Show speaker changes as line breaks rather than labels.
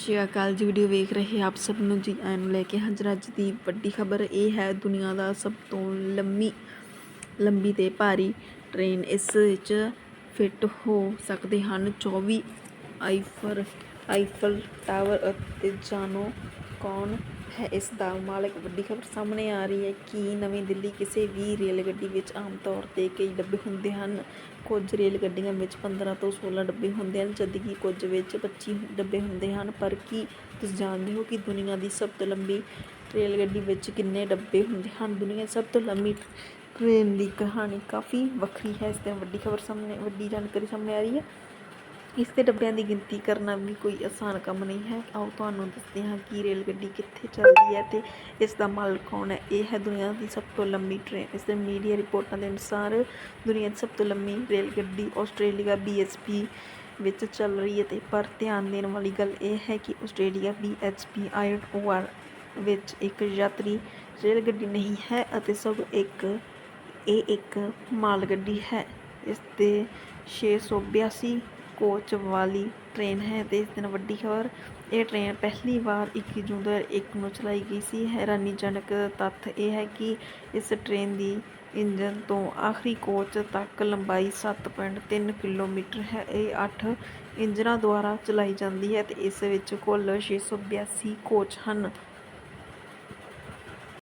ਸ਼੍ਰੀ ਅਕਾਲ ਜੀ ਵੀਡੀਓ ਵੇਖ ਰਹੇ ਆਪ ਸਭ ਨੂੰ ਜੀ। ਆਇਆਂ ਨੂੰ ਲੈ ਕੇ ਹਾਜ਼ਰ ਅੱਜ ਦੀ ਵੱਡੀ ਖਬਰ ਇਹ ਹੈ, ਦੁਨੀਆ ਦਾ ਸਭ ਤੋਂ ਲੰਮੀ, ਲੰਬੀ ਤੇ ਭਾਰੀ ਟ੍ਰੇਨ ਇਸ ਵਿੱਚ ਫਿੱਟ ਹੋ ਸਕਦੇ ਹਨ। 24 ਆਈਫਰ ਆਈਫਲ ਟਾਵਰ ਅਤੇ ਜਾਨੋ ਕੌਣ ਹੈ ਇਸ ਦਾ ਮਾਲਕ ਵੱਡੀ ਖਬਰ ਸਾਹਮਣੇ ਆ ਰਹੀ ਹੈ ਕਿ ਨਵੀਂ ਦਿੱਲੀ ਕਿਸੇ ਵੀ ਰੇਲ ਗੱਡੀ ਵਿੱਚ ਆਮ ਤੌਰ ਤੇ ਕਈ ਡੱਬੇ ਹੁੰਦੇ ਹਨ। ਕੁਝ ਰੇਲ ਗੱਡੀਆਂ ਵਿੱਚ 15 ਤੋਂ 16 ਡੱਬੇ ਹੁੰਦੇ ਹਨ, ਜਦਕਿ ਕੁਝ ਵਿੱਚ 25 ਡੱਬੇ ਹੁੰਦੇ ਹਨ। ਪਰ ਕੀ ਤੁਸੀਂ ਜਾਣਦੇ ਹੋ ਕਿ ਦੁਨੀਆ ਦੀ ਸਭ ਤੋਂ ਲੰਬੀ ਰੇਲ ਗੱਡੀ ਵਿੱਚ ਕਿੰਨੇ ਡੱਬੇ ਹੁੰਦੇ ਹਨ? ਦੁਨੀਆ ਦੀ ਸਭ ਤੋਂ ਲੰਬੀ ਟ੍ਰੇਨ ਦੀ ਕਹਾਣੀ ਕਾਫੀ ਵੱਖਰੀ ਹੈ। ਇਸ ਤੇ ਵੱਡੀ ਖਬਰ ਸਾਹਮਣੇ, ਵੱਡੀ ਜਾਣਕਾਰੀ ਸਾਹਮਣੇ ਆ ਰਹੀ ਹੈ। ਇਸ ਦੇ ਡੱਬਿਆਂ ਦੀ ਗਿਣਤੀ ਕਰਨਾ ਵੀ ਕੋਈ ਆਸਾਨ ਕੰਮ ਨਹੀਂ ਹੈ। ਆਓ ਤੁਹਾਨੂੰ ਦੱਸਦੇ ਹਾਂ ਕਿ ਰੇਲ ਗੱਡੀ ਕਿੱਥੇ ਚੱਲਦੀ ਹੈ ਤੇ ਇਸ ਦਾ ਮਾਲਕ ਕੌਣ ਹੈ। ਇਹ ਹੈ ਦੁਨੀਆ ਦੀ ਸਭ ਤੋਂ ਲੰਮੀ ਟ੍ਰੇਨ। ਇਸ ਦੇ ਮੀਡੀਆ ਰਿਪੋਰਟਾਂ ਦੇ ਅਨੁਸਾਰ ਦੁਨੀਆ ਦੀ ਸਭ ਤੋਂ ਲੰਮੀ ਰੇਲ ਗੱਡੀ ਆਸਟ੍ਰੇਲੀਆ BSP ਵਿੱਚ ਚੱਲ ਰਹੀ ਹੈ ਤੇ ਪਰ ਧਿਆਨ ਦੇਣ ਵਾਲੀ ਗੱਲ ਇਹ ਹੈ ਕਿ ਆਸਟ੍ਰੇਲੀਆ BHP ਆਈਓਆਰ ਵਿੱਚ ਇੱਕ ਯਾਤਰੀ ਰੇਲ ਗੱਡੀ ਨਹੀਂ ਹੈ ਅਤੇ ਸਭ ਇੱਕ, ਇਹ ਇੱਕ ਮਾਲ ਗੱਡੀ ਹੈ। ਇਸ ਤੇ 682 ਕੋਚ ਵਾਲੀ ਟ੍ਰੇਨ ਹੈ ਅਤੇ ਇਸ ਦਿਨ ਵੱਡੀ ਖਬਰ, ਇਹ ਟ੍ਰੇਨ ਪਹਿਲੀ ਵਾਰ 21 ਜੂਨ 2001 ਨੂੰ ਚਲਾਈ ਗਈ ਸੀ। ਹੈਰਾਨੀਜਨਕ ਤੱਥ ਇਹ ਹੈ ਕਿ ਇਸ ਟ੍ਰੇਨ ਦੀ ਇੰਜਨ ਤੋਂ ਆਖਰੀ ਕੋਚ ਤੱਕ ਲੰਬਾਈ 7.3 ਕਿਲੋਮੀਟਰ ਹੈ। ਇਹ 8 ਇੰਜਨਾਂ ਦੁਆਰਾ ਚਲਾਈ ਜਾਂਦੀ ਹੈ ਅਤੇ ਇਸ ਵਿੱਚ ਕੁੱਲ 682 ਕੋਚ ਹਨ।